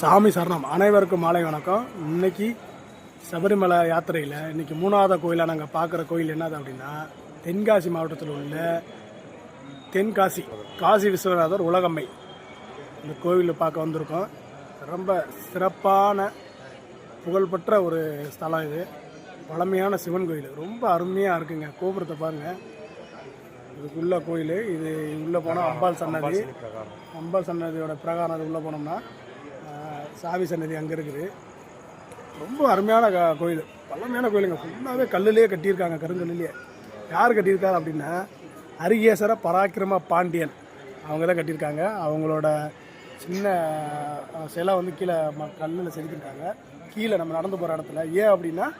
சாமி சரணம். அனைவருக்கும் மாலை வணக்கம். இன்னைக்கு சபரிமலை யாத்திரையில் இன்னைக்கு மூணாவது கோயிலாக நாங்கள் பார்க்குற கோயில் என்னது அப்படின்னா தென்காசி மாவட்டத்தில் உள்ள தென்காசி காசி விஸ்வநாதர் உலகம்மை. இந்த கோவிலை பார்க்க வந்திருக்கோம். ரொம்ப சிறப்பான புகழ்பெற்ற ஒரு ஸ்தலம் இது. பழமையான சிவன் கோயில். ரொம்ப அருமையாக இருக்குங்க. கோபுரத்தை பாருங்கள் இதுக்குள்ள கோயில். இது உள்ளே போனால் அம்பாள் சன்னதி. அம்பாள் சன்னதியோட பிரகாரம் அது உள்ளே போனோம்னா சாவி சன்னதி அங்கே இருக்குது. ரொம்ப அருமையான க- கோயில். பழமையான கோயிலுங்க. ஃபுல்லாகவே கல்லுலேயே கட்டியிருக்காங்க கருங்கல்லுலேயே. யார் கட்டியிருக்காரு அப்படின்னா அரிகேசர பராக்கிரம பாண்டியன். அவங்க தான் கட்டியிருக்காங்க. அவங்களோட சின்ன சிலை வந்து கீழே ம கல்லில் செதுக்கியிருக்காங்க. கீழே நம்ம நடந்து போகிற இடத்துல. ஏன் அப்படின்னா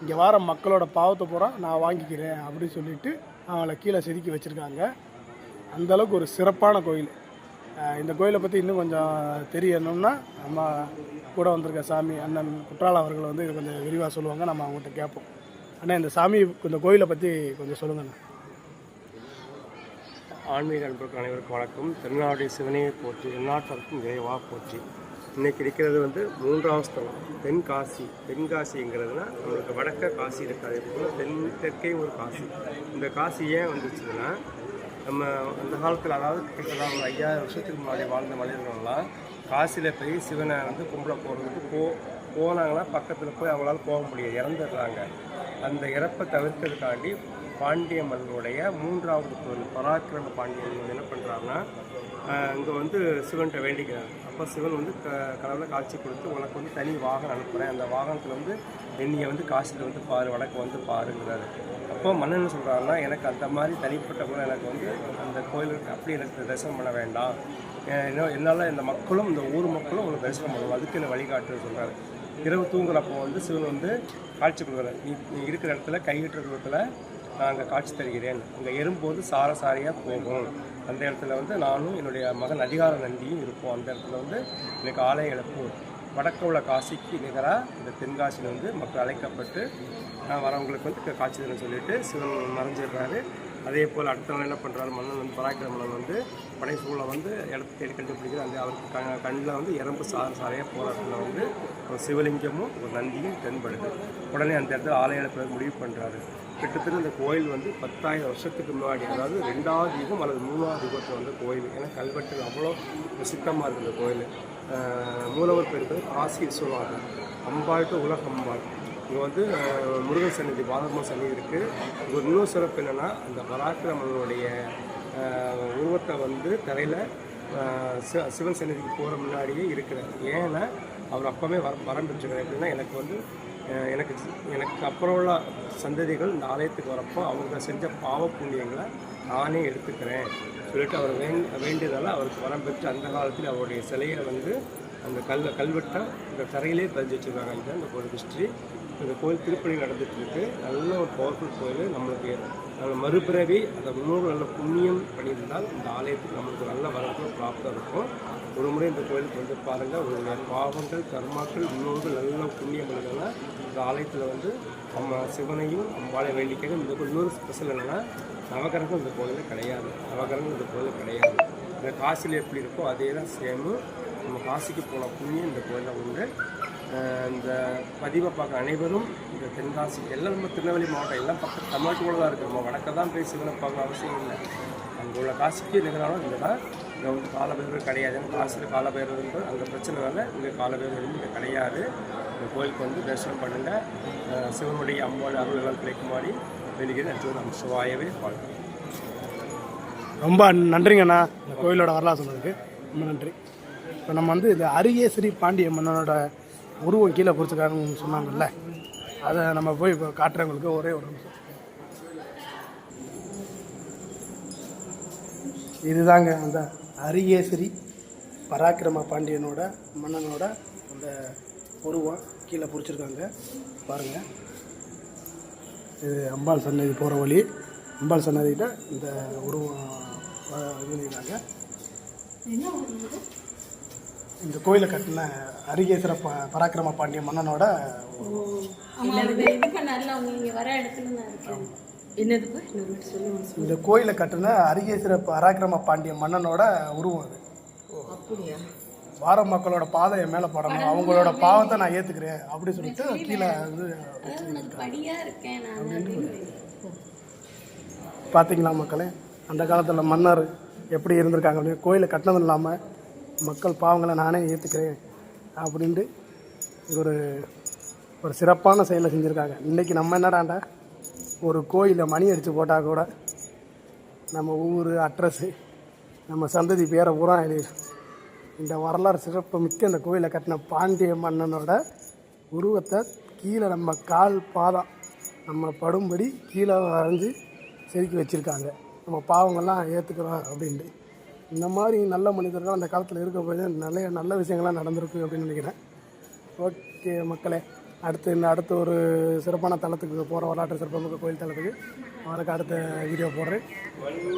இங்கே வர மக்களோட பாவத்தை பூரா நான் வாங்கிக்கிறேன் அப்படின்னு சொல்லிட்டு அவங்கள கீழே செதுக்கி வச்சுருக்காங்க. அந்தளவுக்கு ஒரு சிறப்பான கோயில். இந்த கோயிலை பற்றி இன்னும் கொஞ்சம் தெரியணும்னா நம்ம கூட வந்திருக்க சாமி அண்ணன் குற்றால அவர்கள் வந்து இது கொஞ்சம் விரிவாக சொல்லுவாங்க. நம்ம அவங்ககிட்ட கேட்போம். அண்ணா இந்த சாமி இந்த கோயிலை பற்றி கொஞ்சம் சொல்லுங்கண்ணா ஆன்மீக அன்பருக்கு அனைவருக்கும் வணக்கம். திருநாடு சிவனையை போற்றி எந்நாட்டிற்கும் இறைவா போற்றி. இன்னைக்கு இருக்கிறது வந்து மூன்றாம் ஸ்தலம் தென்காசி தென்காசிங்கிறதுனா நம்மளுக்கு வடக்க காசி இருக்காது. போல் தென் தெற்கே ஒரு காசி. இந்த காசி ஏன் வந்துச்சுன்னா நம்ம அந்த காலத்தில் அதாவது கிட்டத்தட்ட ஒரு ஐயாயிரம் வருஷத்துக்கு முன்னாடி வாழ்ந்த மனிதர்கள்லாம் காசியில் போய் சிவனை வந்து கும்பிட போகிறதுக்கு போ போனாங்கன்னா பக்கத்தில் போய் அவங்களால போக முடியாது இறந்துடுறாங்க. அந்த இறப்பை தவிர்க்கிறதுக்காண்டி பாண்டிய மன்னனுடைய மூன்றாவது பொருள் பராக்கிரம பாண்டியன் வந்து என்ன பண்ணுறாங்கன்னா இங்கே வந்து சிவன்கிட்ட வேண்டிக்கிறார். அப்போ சிவன் வந்து க கடவுளை காட்சி கொடுத்து உனக்கு வந்து தனி வாகனம் அனுப்புகிறேன் அந்த வாகனத்தில் வந்து என்னையை வந்து காசியில் வந்து பாரு வடக்கு வந்து பாருங்கிறாரு. எப்போ மன்னன் சொல்கிறாருன்னா எனக்கு அந்த மாதிரி தனிப்பட்ட கூட எனக்கு வந்து அந்த கோயிலுக்கு அப்படி எனக்கு தரிசனம் பண்ண வேண்டாம். என்னால் இந்த மக்களும் இந்த ஊர் மக்களும் உங்களுக்கு தரிசனம் பண்ணுவோம் அதுக்கு என்ன வழிகாட்டு சொல்கிறாரு இரவு தூங்குறப்போ வந்து சிவன் வந்து காட்சி கொடுக்குறாரு. நீ நீ இருக்கிற இடத்துல கையிட்டுற தூரத்தில் நான் அங்கே காட்சி தருகிறேன். அங்கே எறும்போது சார சாரியாக போகும். அந்த இடத்துல வந்து நானும் என்னுடைய மகன் அதிகார நந்தியும் இருப்போம். அந்த இடத்துல வந்து எனக்கு ஆலய இழப்பு. வடக்கு உள்ள காசிக்கு நிகராக இந்த தென்காசியில் வந்து மக்கள் அழைக்கப்பட்டு வரவங்களுக்கு வந்து காட்சி தரேன்னு சொல்லிட்டு சிவன் மறைஞ்சிடுறாரு. அதே போல் அடுத்த நாள் என்ன பண்ணுறாரு மன்னன் வந்து பராக்கிர மன்னன் வந்து படைசூழலை வந்து இடத்து தேடி கண்டுபிடிக்கிற அந்த அவருக்கு க கண்ணில் வந்து எறும்பு சாறு சாரையாக போராட்டத்தில் வந்து ஒரு சிவலிங்கமும் ஒரு நந்தியும் தென்படுது. உடனே அந்த இடத்துல ஆலய எழுப்புறது முடிவு பண்ணுறாரு கிட்டத்தட்ட இந்த கோயில் வந்து பத்தாயிரம் வருஷத்துக்கு முன்னாடி அதாவது ரெண்டாவது யுகம் அல்லது மூணாவது யுகத்தில் வந்து கோயில். ஏன்னா கல்வெட்டு அவ்வளோ பிரசித்தமாக இருக்குது இந்த கோயில். மூலவர் பேர் காசி விஸ்வநாதன் அம்பாள் டு உலக அம்பாள். இங்கே வந்து முருகன் சன்னிதி பாதர்மா சந்நிதி இருக்குது இங்கே ஒரு இன்னொரு சிறப்பு என்னென்னா அந்த பராக்கிரமனுடைய உருவத்தை வந்து தரையில் சிவன் சன்னிதிக்கு போகிற முன்னாடியே இருக்கிறார். ஏன்னா அவர் அப்போவே வர வரம் பெற்றிருக்காரு எப்படின்னா எனக்கு வந்து எனக்கு எனக்கு அப்புறம் உள்ள சந்ததிகள் இந்த ஆலயத்துக்கு வரப்போ அவங்க செஞ்ச பாவ புண்ணியங்களை நானே எடுத்துக்கிறேன். சொல்லிட்டு அவர் வேண் வேண்டியதால் அவருக்கு வரம் பெற்று அந்த காலத்தில் அவருடைய சிலையை வந்து அந்த கல் கல்வெட்டை இந்த தரையிலே பதிஞ்சு வச்சுருக்காங்க இதுதான் இந்த கோயில் ஹிஸ்ட்ரி இந்த கோயில் திருப்பணி நடந்துகிட்ருக்கு. நல்ல ஒரு பவர்ஃபுல் கோயில். நம்மளுக்கு நல்ல மறுபிறவி அந்த முன்னோர் நல்ல புண்ணியம் பண்ணியிருந்தால் இந்த ஆலயத்துக்கு நம்மளுக்கு நல்ல வரப்பு ப்ராப்தம் இருக்கும். ஒரு முறை இந்த கோயிலுக்கு வந்து பாருங்கள் உங்களுடைய பாவங்கள் கர்மாக்கள் முன்னோர்கள் நல்ல புண்ணியம் பண்ணிங்கன்னா இந்த ஆலயத்தில் வந்து நம்ம சிவனையும் அம்பாளை வேண்டிக்கிறது இந்த இன்னொரு ஸ்பெஷல் என்னென்னா நவகரகம் இந்த கோயிலில் கிடையாது. நவகரகம் இந்த கோயிலில் கிடையாது. இந்த காசியில் எப்படி இருக்கோ அதே தான் சேமு நம்ம காசிக்கு போன புண்ணியம் இந்த கோயிலில் உண்டு. இந்த பதிவை பார்க்குற அனைவரும் இந்த தென்காசி எல்லாம் நம்ம திருநெல்வேலி மாவட்டம் எல்லாம் பக்கம் தமிழ்நாட்டுக்குள்ள தான் இருக்குது நம்ம வடக்க தான் போய் சிவனை பார்க்க அவசியம் இல்லை. அங்கே உள்ள காசிக்கு நிகராலும் இங்கே தான் இங்கே வந்து காலபைரவர் கிடையாது. ஏன்னா காசில் காலபைரவர் அங்கே பிரச்சனைனால இங்கே காலபைரவர் இங்கே கிடையாது. இந்த கோயிலுக்கு வந்து தரிசனம் பண்ணுங்கள் சிவனுடைய அம்பாள் அருள் எல்லாம் கிடைக்குமாடி வேண்டிக்கிறேன் நன்றி சிவாயவே வாழ்க்கை ரொம்ப நன்றிங்கண்ணா. இந்த கோயிலோட வரலாறு சொன்னதுக்கு ரொம்ப நன்றி. இப்போ நம்ம வந்து இந்த அரியேஸ்வரி பாண்டிய மன்னனோட உருவம் கீழே பொறுத்துக்காருன்னு சொன்னாங்கல்ல. அதை நம்ம போய் இப்போ காட்டுறவங்களுக்கு ஒரே ஒரு நிமிஷம். இதுதாங்க அந்த அரியேசரி பராக்கிரம பாண்டியனோட மன்னனோட அந்த உருவம் கீழே குறிச்சிருக்காங்க பாருங்கள் இது அம்பாள் சன்னதி போகிற வழி. அம்பாள் சன்னதிகிட்ட இந்த உருவம் பண்ணியிருக்காங்க இந்த கோயிலை கட்டின அரிகேசர ப பராக்கிரம பாண்டிய மன்னனோட இந்த கோயிலை கட்டின அரிகேசர பராக்கிரம பாண்டிய மன்னனோட உருவம் அது. அப்படியா? வார மக்களோட பாதை என் மேலே படணும் அவங்களோட பாவத்தை நான் ஏற்றுக்கிறேன் அப்படி சொல்லிட்டு கீழே வந்து பார்த்தீங்களா மக்களே? அந்த காலத்தில் மன்னர் எப்படி இருந்திருக்காங்க அப்படின்னு கோயிலை கட்டினதும் இல்லாமல் மக்கள் பாவங்களை நானே ஏற்றுக்கிறேன் அப்படின்ட்டு ஒரு ஒரு சிறப்பான செயலை செஞ்சுருக்காங்க. இன்றைக்கி நம்ம என்னடாண்டா? ஒரு கோயிலை மணி அடித்து போட்டால் கூட நம்ம ஊர் அட்ரஸ்ஸு நம்ம சந்ததி பேரை பூரா எழுதி இந்த வரலாறு சிறப்பு மிக்க இந்த கோயிலை கட்டின பாண்டிய மன்னனோட உருவத்தை கீழே நம்ம கால் பாதம் நம்ம படும்படி கீழே வரைஞ்சி செதுக்கி வச்சுருக்காங்க. நம்ம பாவங்கள்லாம் ஏற்றுக்கிறோம் அப்படின்ட்டு. இந்த மாதிரி நல்ல மனிதர்கள் அந்த காலத்தில் இருக்க போது நிறைய நல்ல விஷயங்கள்லாம் நடந்திருக்கு அப்படின்னு நினைக்கிறேன். ஓகே மக்களே அடுத்து இந்த அடுத்த ஒரு சிறப்பான தளத்துக்கு போகிற வரலாற்று சிறப்புமிக்க கோயில் தளத்துக்கு அவருக்கு அடுத்த வீடியோ போடுறேன்.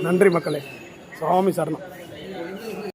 நன்றி மக்களே. சுவாமி சரணம்.